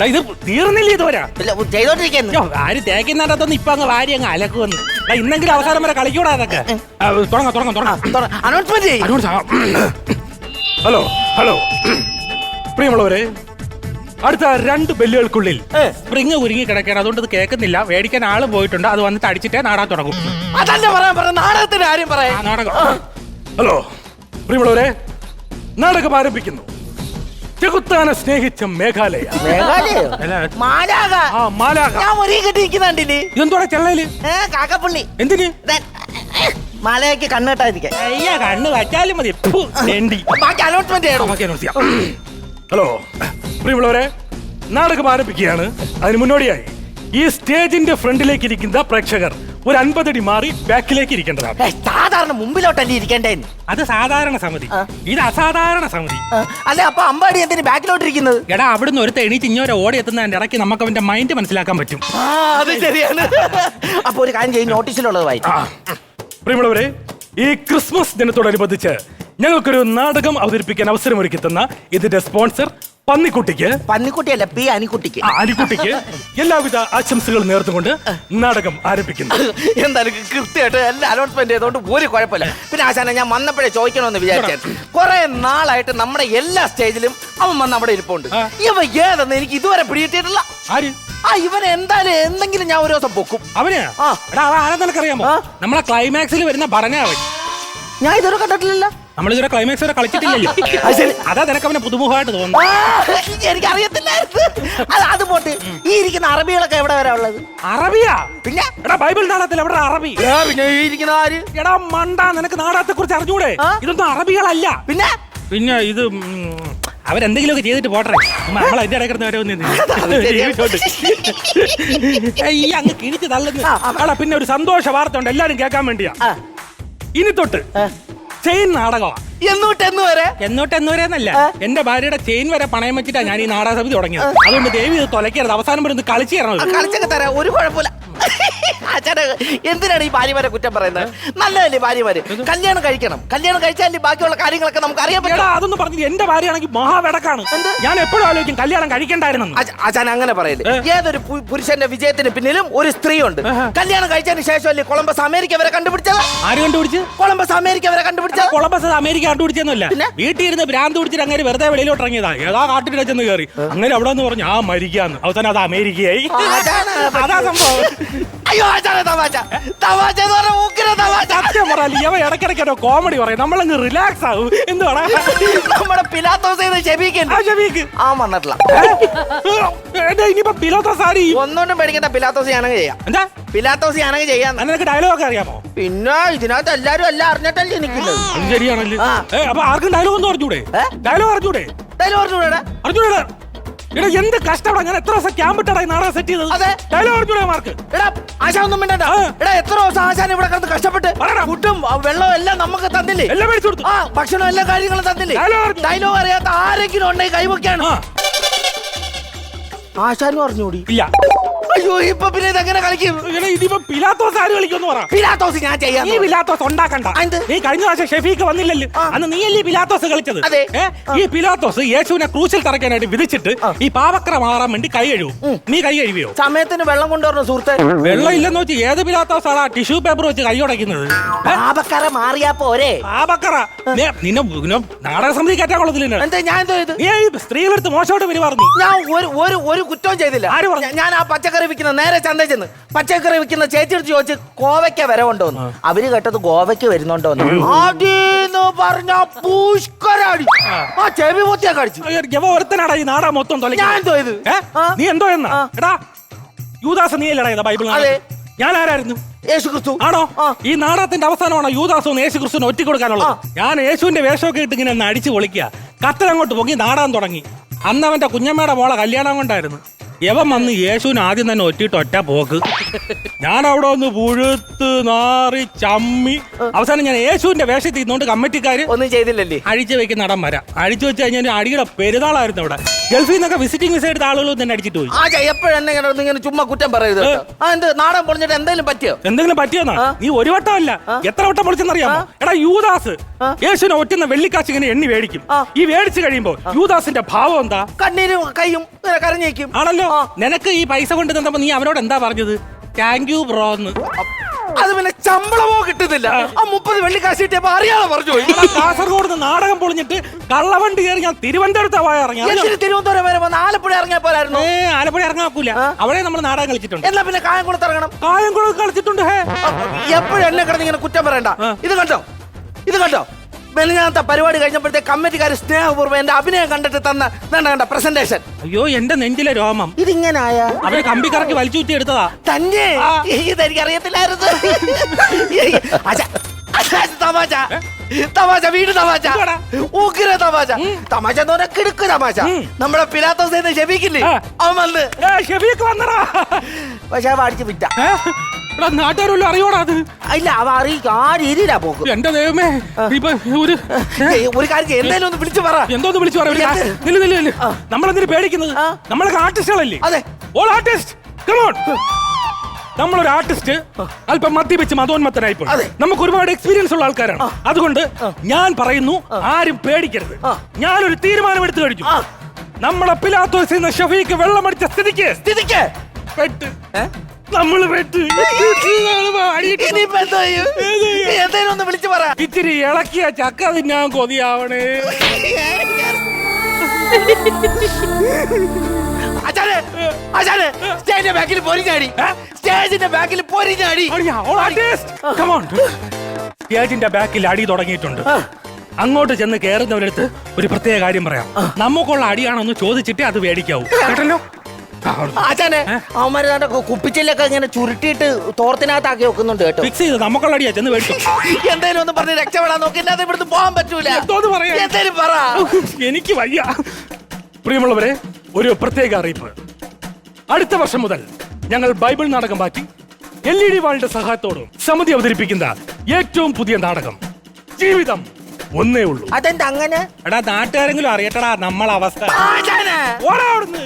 എടാ ഇത് തീർന്നില്ല ഇതുവരെ? ഇല്ല ചെയ്തോണ്ടിരിക്കുന്നു. അയ്യോ, ആര് തേക്കുന്നതൊന്നും ഇപ്പൊ അങ്ങ് വാരി അങ്ങ് അലക്കുവന്ന് എടാ, ഇന്നെങ്കിലും അവസാനം വരെ കളിക്കൂടാ അതൊക്കെ ആ, തുടങ്ങാം തുടങ്ങാം തുടങ്ങാം. അനൗൺസ്മെന്റ് ചെയ്യും. സാ- ഹലോ ഹലോ. പ്രിയമുള്ളവരെ അടുത്ത രണ്ട് ബെല്ലുകൾക്കുള്ളിൽ. സ്പ്രിങ് ഉരുങ്ങി കിടക്കണം അതുകൊണ്ട് ഇത് കേൾക്കുന്നില്ല. മേടിക്കാൻ ആൾ പോയിട്ടുണ്ട്. അത് വന്നിട്ട് അടിച്ചിട്ടേ നാടാൻ തുടങ്ങും. അതല്ല പറയാൻ നാടകത്തിന്റെ കാര്യം ആ, നാടകം. ഹലോ പ്രിയമുള്ളവരെ നാടകം ആരംഭിക്കുന്നു. ചെകുത്താനെ സ്നേഹിച്ച മേഘാലയ. മേഘാലയോ? അല്ല, മാലാക ആ മാലാക ഞാൻ ചെള്ളയിൽ? ഏ കാക്കപ്പള്ളി. എന്തിന്? മാലയ്ക്ക് കണ്ണെട്ടായിരിക്കാൻ അയ്യ കണ്ണ് വച്ചാലും മതി. ഫു, തെണ്ടി. ബാക്കി അലോട്ട്മെന്റ് ആ, ചെയ്യണം ബാക്കി announce ചെയ്യാം. ഹലോ പ്രിയമുള്ളവരെ നാടകം ആരംഭിക്കുകയാണ്. അതിന് മുന്നോടിയായി. ഈ സ്റ്റേജിന്റെ ഫ്രണ്ടിലേക്ക് ഇരിക്കുന്ന പ്രേക്ഷകർ ഒരു അൻപതടി മാറി ബാക്കിലേക്ക് ഇരിക്കേണ്ടതാണ്. സാധാരണ മുമ്പിലോട്ടല്ലേ ഇരിക്കേണ്ടേന്ന്? അത് സാധാരണ സമിതി. ഇത് അസാധാരണ സമിതി. അല്ലെ അപ്പൊ അമ്പാടി എന്തിന് ബാക്കിലോട്ടിരിക്കുന്നത്? എടാ അവിടുന്ന് ഒരു എണീറ്റ് ഇഞ്ഞോരെ ഓടി എത്തുന്നതിന്റെ ഇടയ്ക്ക് നമുക്ക് അവന്റെ മൈൻഡ് മനസ്സിലാക്കാൻ പറ്റും. ആ അത് ശരിയാണ്. അപ്പൊ ഒരു കാര്യം ചെയ്യും നോട്ടീസിലുള്ളത് വായിച്ചു. പ്രിയമുള്ളവരെ ഈ ക്രിസ്മസ് ദിനത്തോടനുബന്ധിച്ച് ഞങ്ങൾക്കൊരു നാടകം അവതരിപ്പിക്കാൻ അവസരമൊരുക്കി തന്ന ഇതിന്റെ സ്പോൺസർ പന്നിക്കുട്ടിക്ക്? പന്നിക്കുട്ടിയല്ല പി അനിക്കുട്ടിക്ക്. ആ, അനിക്കുട്ടിക്ക് എല്ലാവിധ ആശംസകളും നേർന്നുകൊണ്ട് നാടകം ആരംഭിക്കുന്നു. എന്തായാലും കൃത്യമായിട്ട് എല്ലാ അലോട്ട്മെന്റ് ചെയ്തോണ്ട് ഒരു കുഴപ്പമില്ല. പിന്നെ ആശാന ഞാൻ വന്നപ്പോഴേ ചോദിക്കണമെന്ന് വിചാരിച്ചു. കുറെ നാളായിട്ട് നമ്മുടെ എല്ലാ സ്റ്റേജിലും അവൻ വന്ന് അവിടെ ഇരിപ്പുണ്ട്. ആ. ഇവ ഏതെന്ന് എനിക്ക് ഇതുവരെ പിടിയിട്ടിട്ടില്ല ആര്? ആ ഇവൻ എന്തായാലും എന്തെങ്കിലും ഞാൻ ഒരു ദിവസം പൊക്കും. അവനെയാ ആ. എടാ അവൻ ആരാ നിനക്കറിയാമോ? ആ. നമ്മളെ ക്ലൈമാക്സിൽ വരുന്ന ഭരണ അവൻ. ഞാൻ ഇതുവരെ കണ്ടിട്ടില്ലല്ലോ. നമ്മളിതുവരെ ക്ലൈമാക്സ് വരെ കളിച്ചിട്ടില്ലല്ലോ. അത് നിനക്ക് അവനെ പുതുമുഖമായിട്ട് തോന്നുന്നു എനിക്ക് അറിയത്തില്ലായിരുന്നു അത് അത് പോട്ട്. ഈ ഇരിക്കുന്ന അറബികളൊക്കെ എവിടെ വരെ ഉള്ളത്? അറബിയാ? പിന്നെ? എടാ ബൈബിൾ നാടത്തിൽ എവിടെ അറബി? പിന്നെ ഈ ഇരിക്കുന്ന ആര്? എടാ മണ്ട നിനക്ക് നാടകത്തെ കുറിച്ച് അറിഞ്ഞൂടെ? ഇതൊന്നും അറബികളല്ല. പിന്നെ? പിന്നെ ഇത് അവരെന്തെങ്കിലുമൊക്കെ ചെയ്തിട്ട് പോട്ടെ. നമ്മൾ അതിന്റെ ഇടയ്ക്ക് വരെ വരെ ഈ അങ്ങ് കിഴിച്ച് തള്ളുന്നു. പിന്നെ ഒരു സന്തോഷ വാർത്ത ഉണ്ട് എല്ലാരും കേൾക്കാൻ വേണ്ടിയാ. ഇനി തൊട്ട്. ചെയിൻ നാടകമാണ്. എന്നോട്ട് എന്ന് വരെ എന്നോട്ട് എന്ന് വരെ എന്നല്ല എന്റെ ഭാര്യയുടെ ചെയിൻ വരെ പണയം വെച്ചിട്ടാണ് ഞാൻ ഈ നാടക സമിതി തുടങ്ങിയത്. അതുകൊണ്ട് ദേവി ഇത് തൊലക്കരുത് അവസാനം വരുന്നത് കളിച്ചു തരണം. കളിച്ചൊക്കെ തരാം. ഒരു കുഴപ്പമില്ല. അച്ഛനെ എന്തിനാണ് ഈ ഭാര്യമാരെ കുറ്റം പറയുന്നത്? നല്ലതല്ലേ ഭാര്യമാര്? കല്യാണം കഴിക്കണം. കല്യാണം കഴിച്ചാലേ ബാക്കിയുള്ള കാര്യങ്ങളൊക്കെ നമുക്ക് അറിയാൻ പറ്റും. അതൊന്നും പറഞ്ഞു എന്റെ ഭാര്യയാണെങ്കിൽ മഹാവെടക്കാണ് ഞാൻ എപ്പോഴും ആലോചിക്കും കല്യാണം കഴിക്കണ്ടായിരുന്നു അച്ഛൻ അങ്ങനെ പറയല്ലേ ഏതൊരു പുരുഷന്റെ വിജയത്തിന് പിന്നിലും ഒരു സ്ത്രീ ഉണ്ട് കല്യാണം കഴിച്ചതിന് ശേഷമല്ലേ കൊളംബസ് അമേരിക്ക വരെ കണ്ടുപിടിച്ചത്? ആര് കണ്ടുപിടിച്ച്? കൊളംബസ് അമേരിക്ക വരെ കണ്ടുപിടിച്ചത്? കൊളംബസ് അമേരിക്ക കണ്ടുപിടിച്ചൊന്നുമല്ല? വീട്ടിൽ ഇരുന്ന് ഭ്രാന്ത് പിടിച്ചിട്ട് അങ്ങനെ വെറുതെ വെളിയിലോട്ട് ഇറങ്ങിയതാ. ഏതാ കാട്ടിൽ ചെന്ന് കയറി അങ്ങനെ അവിടെ നിന്ന് പറഞ്ഞു ആ മരിക്കാന്ന്. അവസാനം അത് അമേരിക്കയായി. അതാ സംഭവം. അയ്യോ അച്ഛനെ തമാശ. തമാശ എന്ന് പറഞ്ഞ ഉഗ്ര തമാശ. സത്യം പറയാ ഇവ ഇടയ്ക്കിടയ്ക്ക് കോമഡി പറയും. നമ്മളങ്ങ് റിലാക്സ് ആവും. എന്തുവാടാ? നമ്മുടെ പിലാത്തോസ് ചെയ്ത് ആ ക്ഷമിക്കുന്നു ഷമീക്ക് ആ മണ്ണട്ടില്ല എന്റെ ഇനിയിപ്പോ പിലോത്ത സാരി ഒന്നുകൊണ്ടും പേടിക്കണ്ട പിലാത്തോസ് ആണെങ്കിൽ ചെയ്യാം. എന്താ? പിലാത്തോസ് ആണെങ്കിൽ ചെയ്യാം. നിനക്ക് ഡയലോഗ് അറിയാമോ? പിന്നെ ഇതിനകത്ത് എല്ലാരും എല്ലാം അറിഞ്ഞിട്ടല്ലേ നിൽക്കുന്നത് അത് ശരിയാണല്ലേ. ആ. ഏ, അപ്പൊ ആർക്കും ഡയലോഗ് ഒന്നും അറിഞ്ഞൂടെ? ഏ? ഡയലോഗ് അറിഞ്ഞൂടെ? പറഞ്ഞൂടെ അറിഞ്ഞൂടെ എടാ എന്ത് കഷ്ടപ്പെടാ? ഞാൻ എത്ര ദിവസം ക്യാമ്പ് ഇട്ടടാ ഈ നാടകം സെറ്റ് ചെയ്തത്? അതെ. ഡയലോഗ് അറിഞ്ഞൂടെ മാർക്ക് എടാ ആശ ഒന്നും മിണ്ടണ്ട. ആ. എടാ എത്ര ദിവസം ആശാൻ ഇവിടെ കിടന്ന് കഷ്ടപ്പെട്ട് പറയടാ. ഫുഡും ആ, വെള്ളവും എല്ലാം നമുക്ക് തന്നില്ലേ? എല്ലാം മേടിച്ചു കൊടുത്തു. ആ ഭക്ഷണം എല്ലാ കാര്യങ്ങളും തന്നില്ലേ? Dialogue അറിഞ്ഞു. ഡയലോഗ് അറിയാത്ത ആരെങ്കിലും ഉണ്ടെങ്കിൽ കൈവക്കാണ് ആ. ആശാനും അറിഞ്ഞൂടി? ഇല്ല. അയ്യോ ഇപ്പൊ പിന്നെ ഇത് എങ്ങനെ കളിക്കും ഇതിപ്പോ പിലാത്തോസ് ആര് കളിക്കുമെന്ന് പറ. പിലാത്തോസ് ഞാൻ ചെയ്യാം നീ പിലാത്തോസ് ഉണ്ടാക്കണ്ട. എന്ത്? നീ കഴിഞ്ഞ പ്രാവശ്യം ഷെഫീക്ക് വന്നില്ലല്ലോ. ആ. അന്ന് നീയല്ലേ അല്ലേ പിലാത്തോസ് കളിച്ചത്? അതെ. ഏ? ഈ പിലാത്തോസ് യേശുവിനെ ക്രൂശിൽ തറയ്ക്കാനായിട്ട് വിധിച്ചിട്ട് ഈ പാവക്ര മാറാൻ വേണ്ടി കൈ കഴുകും നീ കൈ കഴുകിയോ? സമയത്തിന് വെള്ളം കൊണ്ടുവരണം സുഹൃത്തെ. വെള്ളം ഇല്ലെന്ന് വെച്ച് ഏത് പിലാത്തോസ് ആണ് ടിഷ്യൂ പേപ്പർ വെച്ച് കൈ ഉടയ്ക്കുന്നത്? പാപക്കര മാറിയാ പോരെ. പാവക്കറ. നീ- നിന്നെ നിന്നെ നാടക സമിതി കയറ്റാൻ കൊള്ളത്തില്ല എന്താ ഞാൻ എന്തോ ഇത് നീ ഈ സ്ത്രീകളെടുത്ത് മോശമായിട്ട് പെരുമാറുന്നു. ഞാൻ ഒരു ഒരു ഒരു കുറ്റവും ചെയ്തില്ല. ആര് പറഞ്ഞു? ഞാൻ ആ പച്ചക്കറി വിൽക്കുന്ന നേരെ ചന്തയിൽ ചെന്ന് പച്ചക്കറി വിൽക്കുന്ന ചേച്ചി എടുത്ത് ചോദിച്ച് കോവയ്ക്ക വരെ കൊണ്ടുവന്നു അവർ കേട്ടത് ഗോവയ്ക്ക് വരുന്നുണ്ടോ അടീന്ന് പറഞ്ഞ പുഷ്കരാടി. ആ. ചെവി പൊത്തിയാ കടിച്ചു ജവ ഒരുത്തനാടാ ഈ മൊത്തം ഞാൻ തൊലയ്ക്കുന്നത്. എന്തോ ഇത്? ഏ? ആ. നീ എന്തോ എന്നാ? ആ. എടാ യൂദാസ് നീ അല്ലടാ ഇത് ബൈബിൾ അതെ. ഞാൻ ആരായിരുന്നു യേശു ക്രിസ്തു ആണോ? ആ. ഈ നാടകത്തിന്റെ അവസാനമാണോ യൂദാസ് യേശു ക്രിസ്തുവിന് ഒറ്റ കൊടുക്കാനുള്ളത് ഞാൻ യേശുവിന്റെ വേഷമൊക്കെ ഇട്ട് ഇങ്ങനെ ഒന്ന് അടിച്ചു പൊളിക്കുക. കത്തൽ അങ്ങോട്ട് പൊങ്ങി നാടാൻ തുടങ്ങി. അന്ന് അവന്റെ കുഞ്ഞമ്മയുടെ മോളെ കല്യാണം കൊണ്ടായിരുന്നു. യവൻ വന്ന് യേശുവിന് ആദ്യം തന്നെ ഒറ്റിട്ട് ഒറ്റ പോക്ക്. ഞാൻ അവിടെ ഒന്ന് പുഴുത്ത് നാറി ചമ്മി. അവസാനം ഞാൻ യേശുവിന്റെ വേഷത്തിൽ നിന്നുകൊണ്ട് കമ്മിറ്റിക്കാര് ഒന്നും ചെയ്തില്ലല്ലേ? അഴിച്ചു വെക്കുന്ന നടൻ വരാം. അഴിച്ചു വെച്ച് കഴിഞ്ഞാൽ അടിയുടെ പെരുന്നാളായിരുന്നു ഇവിടെ ഗൾഫിൽ നിന്നൊക്കെ വിസിറ്റിംഗ് വിസ എടുത്ത ആളുകൾ തന്നെ അടിച്ചിട്ട് പോയി. ആ എപ്പോഴെന്നെ ഇങ്ങനെ ഇങ്ങനെ ചുമ്മാ കുറ്റം പറയരുത് കേട്ടോ. ആ എന്ത് നാടൻ പൊളിഞ്ഞിട്ട് എന്തെങ്കിലും പറ്റിയോ? എന്തെങ്കിലും പറ്റിയെന്നാ നീ ഒരു വട്ടമല്ല എത്ര വട്ടം പൊളിച്ചെന്നറിയാമോ എടാ യൂദാസ്. യേശുവിനെ ഒറ്റുന്ന വെള്ളിക്കാശ് ഇങ്ങനെ എണ്ണി മേടിക്കും. ഈ മേടിച്ചു കഴിയുമ്പോ യൂദാസിന്റെ ഭാവം എന്താ? കണ്ണീരും കൈയും ഇങ്ങനെ കരഞ്ഞേക്കും. ആണല്ലോ. നിനക്ക് ഈ പൈസ കൊണ്ട് തന്നപ്പോ നീ അവനോട് എന്താ പറഞ്ഞത്? താങ്ക് യു ബ്രോ എന്ന്. അത് പിന്നെ ശമ്പളമോ കിട്ടുന്നില്ല. ആ. മുപ്പത് വെള്ളിക്കാശ് കിട്ടിയപ്പോ അറിയാതെ പറഞ്ഞു പോയി. കാസർഗോഡ് നിന്ന് നാടകം പൊളിഞ്ഞിട്ട് കള്ളവണ്ടി കയറി ഞാൻ തിരുവനന്തപുരത്ത് പോയ ഇറങ്ങി അറിഞ്ഞോ? എന്തിന് തിരുവനന്തപുരം വരെ വന്ന് ആലപ്പുഴ ഇറങ്ങിയ പോലായിരുന്നു ഏ ആലപ്പുഴ ഇറങ്ങാക്കൂല. അവിടെ നമ്മൾ നാടകം കളിച്ചിട്ടുണ്ട്. എന്നാ പിന്നെ കായംകുളത്ത് ഇറങ്ങണം? കായംകുളം കളിച്ചിട്ടുണ്ട് ഹേ. എപ്പോഴും എന്നെ കിടന്ന് ഇങ്ങനെ കുറ്റം പറയണ്ട. ഇത് കണ്ടോ? ഇത് കണ്ടോ? മെലിഞ്ഞാത്ത പരിപാടി കഴിഞ്ഞപ്പോഴത്തെ കമ്മിറ്റിക്കാർ സ്നേഹപൂർവം എന്റെ അഭിനയം കണ്ടിട്ട് തന്ന വേണ്ട കണ്ട പ്രസന്റേഷൻ അയ്യോ എന്റെ നെഞ്ചിലെ രോമം. ഇതിങ്ങനായ? അവർ കമ്പി കറക്കി വലിച്ചൂറ്റി എടുത്തതാ. തന്നെ? എനിക്ക് ഇതെനിക്ക് അറിയത്തില്ലായിരുന്നു അച്ഛാ, അച്ഛാ, തമാശ. തമാശ വീട് തമാശ? ഉഗ്ര തമാശ. തമാശ എന്ന് പറഞ്ഞാൽ കിടുക്ക് തമാശ. നമ്മുടെ പിലാത്തോസ് ക്ഷമിക്കില്ലേ ആ. അവൻ വന്ന്. ഏ ഷെഫീക്ക് വന്നടാ. പക്ഷെ അവ അടിച്ച് വിറ്റ? എടാ നാട്ടുകാരെല്ലാം അറിയോടാ അത്? ഇല്ല അവ അറിയിക്കും. ആ രീതിയിലാ പോക്ക്. എന്റെ ദൈവമേ ഇപ്പൊ ഒരു ഏയ്, ഒരു കാര്യം എന്തായാലും ഒന്ന് വിളിച്ചു പറ. എന്തോന്ന് വിളിച്ചു പറയാ? നില്ല് നില്ല് നില്ല്. നമ്മളെന്തിനു പേടിക്കുന്നത്? ആ. നമ്മളൊക്കെ ആർട്ടിസ്റ്റുകളല്ലേ അതെ. ഓൾ ആർട്ടിസ്റ്റ് കമോൺ നമ്മളൊരു ആർട്ടിസ്റ്റ് അല്പം മദ്യപിച്ച് മതോന്മത്തനായിപ്പോൾ അതെ. നമുക്ക് ഒരുപാട് എക്സ്പീരിയൻസ് ഉള്ള ആൾക്കാരാണ്. അതുകൊണ്ട് ഞാൻ പറയുന്നു ആരും പേടിക്കരുത്. ആ. ഞാനൊരു തീരുമാനം എടുത്തു കഴിഞ്ഞു ആ. നമ്മളെ പിലാത്തോസ് എന്ന ഷഫീക്ക് വെള്ളമടിച്ച സ്ഥിതിക്ക്. സ്ഥിതിക്ക്. പെട്ട്. ഏ? പെട്ട്? എന്തേലും ഒന്ന് വിളിച്ചു പറ. ഇത്തിരി ഇളക്കിയ ചക്ക തിന്നാൻ കൊതിയാവണേ. അച്ഛനെ അച്ഛനെ സ്റ്റേജിന്റെ ബാക്കിൽ പൊരിഞ്ഞാടി? സ്റ്റേജിന്റെ ബാക്കിൽ പൊരിഞ്ഞാടി. സ്റ്റേജിന്റെ ബാക്കിൽ അടി തുടങ്ങിയിട്ടുണ്ട്. അങ്ങോട്ട് ചെന്ന് കയറുന്നവരടുത്ത് ഒരു പ്രത്യേക കാര്യം പറയാം. നമുക്കുള്ള അടിയാണോ എന്ന് ചോദിച്ചിട്ടേ അത് മേടിക്കാവൂ. കേട്ടല്ലോ? അച്ഛനെ അവന്മാര് കുപ്പിച്ചില്ലൊക്കെ ഇങ്ങനെ ചുരുട്ടിയിട്ട് തോർത്തിനകത്താക്കി വെക്കുന്നുണ്ട് കേട്ടോ. ഫിക്സ് ചെയ്ത്? നമുക്കുള്ള അടിയാ ചെന്ന് മേടിച്ചു എന്തേലും ഒന്ന് പറഞ്ഞ് രക്ഷപ്പെടാൻ നോക്കി അല്ലാതെ ഇവിടുന്ന് പോകാൻ പറ്റൂല. എന്തോന്ന് പറയാ? എന്തേലും പറ. എനിക്ക് വയ്യ. പ്രിയമുള്ളവരെ ഒരു പ്രത്യേക അറിയിപ്പ്. അടുത്ത വർഷം മുതൽ ഞങ്ങൾ ബൈബിൾ നാടകം മാറ്റി എൽ ഇ ഡി വാളിന്റെ സഹായത്തോടും സമിതി അവതരിപ്പിക്കുന്ന ഏറ്റവും പുതിയ നാടകം ജീവിതം ഒന്നേ ഉള്ളൂ. അതെന്താ അങ്ങനെ? എടാ നാട്ടുകാരെങ്കിലും അറിയട്ടടാ നമ്മളെ അവസ്ഥ ആശാനെ! ഓടാ അവിടുന്ന്.